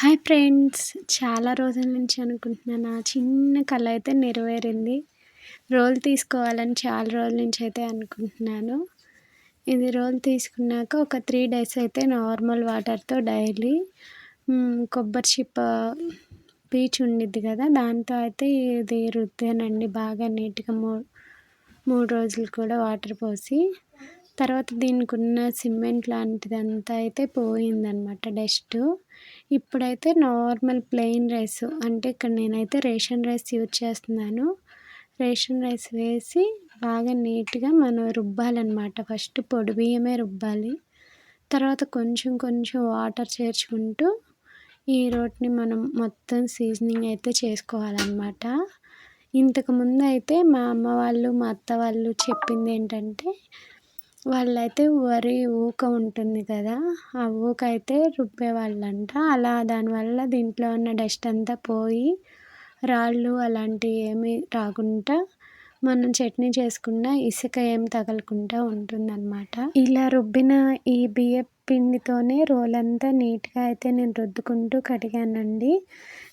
Hi friends. చాలా రోజుల నుంచి అనుకుంటున్నాను. ఆ చిన్న కళ అయితే నెరవేరింది. రోల్ తీసుకోవాలని చాలా రోజుల నుంచి అయితే అనుకుంటున్నాను. ఇది రోల్ తీసుకున్నాక ఒక త్రీ డేస్ అయితే నార్మల్ వాటర్తో డైలీ కొబ్బరి చిప్ప పీచు ఉండిద్ది కదా దాంతో అయితే ఇది రుద్దానండి. బాగా నీట్గా మూ మూడు రోజులు కూడా వాటర్ పోసి. తర్వాత దీనికి ఉన్న సిమెంట్ లాంటిదంతా అయితే పోయిందనమాట డస్ట్. ఇప్పుడైతే నార్మల్ ప్లెయిన్ రైస్. అంటే ఇక్కడ నేనైతే రేషన్ రైస్ యూజ్ చేస్తున్నాను. రేషన్ రైస్ వేసి బాగా నీట్గా మనం రుబ్బాలన్నమాట. ఫస్ట్ పొడి బియ్యమే రుబ్బాలి. తర్వాత కొంచెం కొంచెం వాటర్ చేర్చుకుంటూ ఈ రోట్ని మనం మొత్తం సీజనింగ్ అయితే చేసుకోవాలన్నమాట. ఇంతకుముందు అయితే మా అమ్మ వాళ్ళు మా అత్త వాళ్ళు చెప్పింది ఏంటంటే వాళ్ళైతే వరి ఊక ఉంటుంది కదా ఆ ఊక అయితే రుబ్బేవాళ్ళంట. అలా దానివల్ల దీంట్లో ఉన్న డస్ట్ అంతా పోయి రాళ్ళు అలాంటివి ఏమీ రాకుండా మనం చట్నీ చేసుకున్న ఇసుక ఏం తగలకుండా ఉంటుందన్నమాట. ఇలా రుబ్బిన ఈ బియ్య పిండితోనే రోలంతా నీట్గా అయితే నేను రుద్దుకుంటూ కడిగానండి.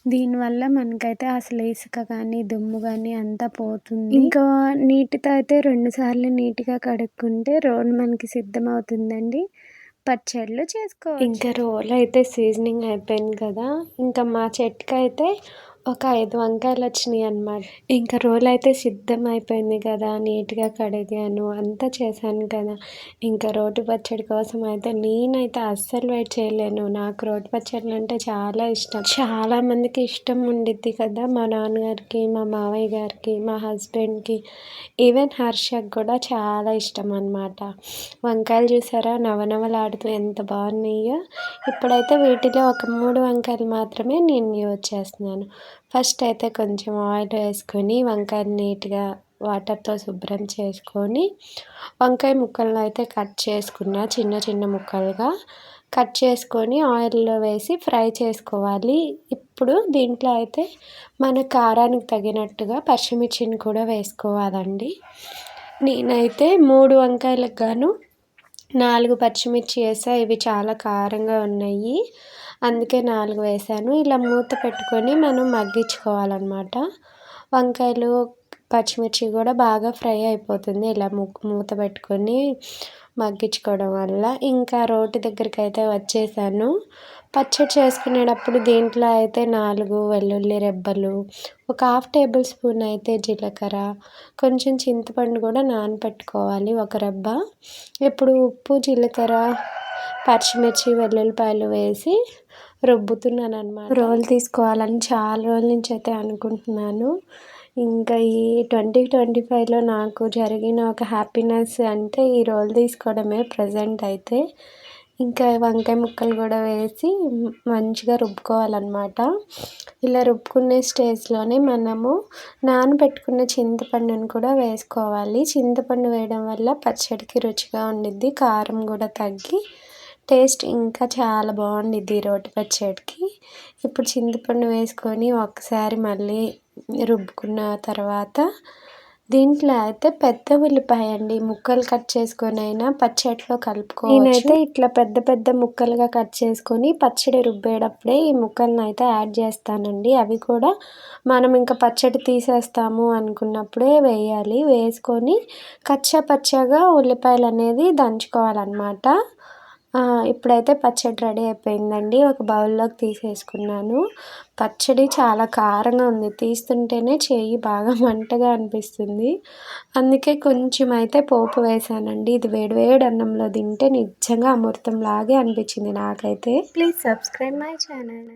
దీనివల్ల మనకైతే అసలు ఇసుక కానీ దుమ్ము కానీ అంతా పోతుంది. ఇంకా నీటితో అయితే రెండుసార్లు నీట్గా కడుక్కుంటే రోల్ మనకి సిద్ధమవుతుందండి. పచ్చళ్ళు చేసుకో ఇంకా రోల్ అయితే సీజనింగ్ అయిపోయింది కదా. ఇంకా మా చెట్టుకి అయితే ఒక ఐదు వంకాయలు వచ్చినాయి అన్నమాట. ఇంకా రోల్ అయితే సిద్ధం అయిపోయింది కదా నీట్గా కడిగాను అంతా చేశాను కదా. ఇంకా రోటి పచ్చడి కోసం అయితే నేనైతే అస్సలు వెయిట్ చేయలేను. నాకు రోటి పచ్చడి అంటే చాలా ఇష్టం. చాలా మందికి ఇష్టం ఉండిద్ది కదా మా నాన్నగారికి మా మావయ్య గారికి మా హస్బెండ్కి. ఈవెన్ హర్షకి కూడా చాలా ఇష్టం అనమాట వంకాయలు చూసారా నవనవలాడుతూ ఎంత బాగున్నాయో. ఇప్పుడైతే వీటిలో ఒక మూడు వంకాయలు మాత్రమే నేను యూజ్ చేస్తున్నాను. ఫస్ట్ అయితే కొంచెం ఆయిల్ వేసుకొని వంకాయలు నీట్గా వాటర్తో శుభ్రం చేసుకొని వంకాయ ముక్కలను అయితే కట్ చేసుకున్న చిన్న చిన్న ముక్కలుగా కట్ చేసుకొని ఆయిల్లో వేసి ఫ్రై చేసుకోవాలి. ఇప్పుడు దీంట్లో అయితే మన కారానికి తగినట్టుగా పచ్చిమిర్చిని కూడా వేసుకోవాలండి. నేనైతే మూడు వంకాయలకు గాను నాలుగు పచ్చిమిర్చి వేసా ఇవి చాలా కారంగా ఉన్నాయి. అందుకే నాలుగు వేసాను. ఇలా మూత పెట్టుకొని మనం మగ్గించుకోవాలన్నమాట. వంకాయలు పచ్చిమిర్చి కూడా బాగా ఫ్రై అయిపోతుంది. ఇలా మూత పెట్టుకొని మగ్గించుకోవడం వల్ల. ఇంకా రోటి దగ్గరికి అయితే వచ్చేసాను. పచ్చడి చేసుకునేటప్పుడు దీంట్లో అయితే నాలుగు వెల్లుల్లి రెబ్బలు ఒక హాఫ్ టేబుల్ స్పూన్ అయితే జీలకర్ర కొంచెం చింతపండు కూడా నానపెట్టుకోవాలి ఒక రెబ్బ. ఇప్పుడు ఉప్పు జీలకర్ర పచ్చిమిర్చి వెల్లుల్లిపాయలు వేసి రుబ్బుతున్నాను అనమాట రోల్ తీసుకోవాలని చాలా రోజుల నుంచి అయితే అనుకుంటున్నాను. ఇంకా ఈ ట్వంటీ ట్వంటీ ఫైవ్లో నాకు జరిగిన ఒక హ్యాపీనెస్ అంటే ఈ రోల్ తీసుకోవడమే ప్రజెంట్ అయితే. ఇంకా వంకాయ ముక్కలు కూడా వేసి మంచిగా రుబ్బుకోవాలన్నమాట. ఇలా రుబ్బుకునే స్టేజ్లోనే మనము నానబెట్టుకున్న చింతపండును కూడా వేసుకోవాలి. చింతపండు వేయడం వల్ల పచ్చడికి రుచిగా ఉండిద్ది కారం కూడా తగ్గి టేస్ట్ ఇంకా చాలా బాగుండిద్ది రోటి పచ్చడికి. ఇప్పుడు చింతపండు వేసుకొని ఒకసారి మళ్ళీ రుబ్బుకున్న తర్వాత దీంట్లో అయితే పెద్ద ఉల్లిపాయ అండి. ముక్కలు కట్ చేసుకొని అయినా పచ్చడిలో కలుపుకో నేనైతే ఇట్లా పెద్ద పెద్ద ముక్కలుగా కట్ చేసుకొని పచ్చడి రుబ్బేటప్పుడే ఈ ముక్కలను అయితే యాడ్ చేస్తానండి. అవి కూడా మనం ఇంకా పచ్చడి తీసేస్తాము అనుకున్నప్పుడే వేయాలి. వేసుకొని కచ్చా పచ్చగా ఉల్లిపాయలు అనేది దంచుకోవాలన్నమాట. ఇప్పుడైతే పచ్చడి రెడీ అయిపోయిందండి. ఒక బౌల్లోకి తీసేసుకున్నాను. పచ్చడి చాలా కారంగా ఉంది. తీస్తుంటేనే చేయి బాగా మంటగా అనిపిస్తుంది. అందుకే కొంచెం అయితే పోపు వేసానండి. ఇది వేడివేడి అన్నంలో తింటే నిజంగా అమృతం లాగే అనిపించింది నాకైతే. Please subscribe my channel.